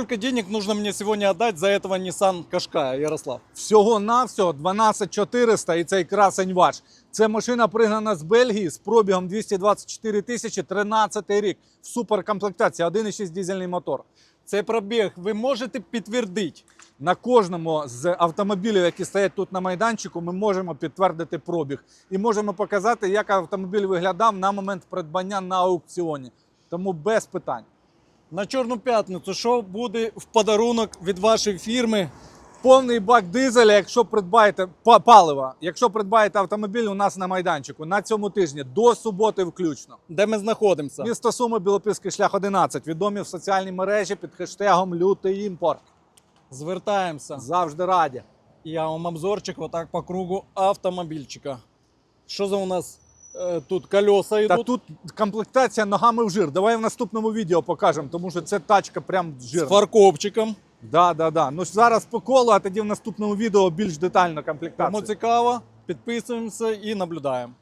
Сколько денег нужно мне сегодня отдать за этого Nissan Qashqai, Ярослав? Всього-навсього 12400 і цей красень ваш. Це машина пригнана з Бельгії з пробігом 224 тисячі, 13 рік. В суперкомплектації, 1,6 дизельний мотор. Цей пробіг ви можете підтвердити? На кожному з автомобілів, які стоять тут на майданчику, ми можемо підтвердити пробіг і можемо показати, як автомобіль виглядав на момент придбання на аукціоні. Тому без питань. На Чорну п'ятницю, що буде в подарунок від вашої фірми? Повний бак дизеля, якщо придбаєте па- палива, якщо придбаєте автомобіль у нас на майданчику на цьому тижні до суботи включно. Де ми знаходимося? Місто Суми, Білопільський шлях 11. Відомі в соціальній мережі під хештегом Лютий імпорт. Звертаємося. Завжди раді. Я вам обзорчик отак по кругу автомобільчика. Що за у нас тут колеса Та тут комплектація ногами в жир. Давай в наступному відео покажемо, тому що це тачка прям з жирна. фаркопчиком. Да, да, да. Ну зараз по колу, а тоді в наступному відео більш детально комплектація. Тому цікаво, підписуємося і наблюдаємо.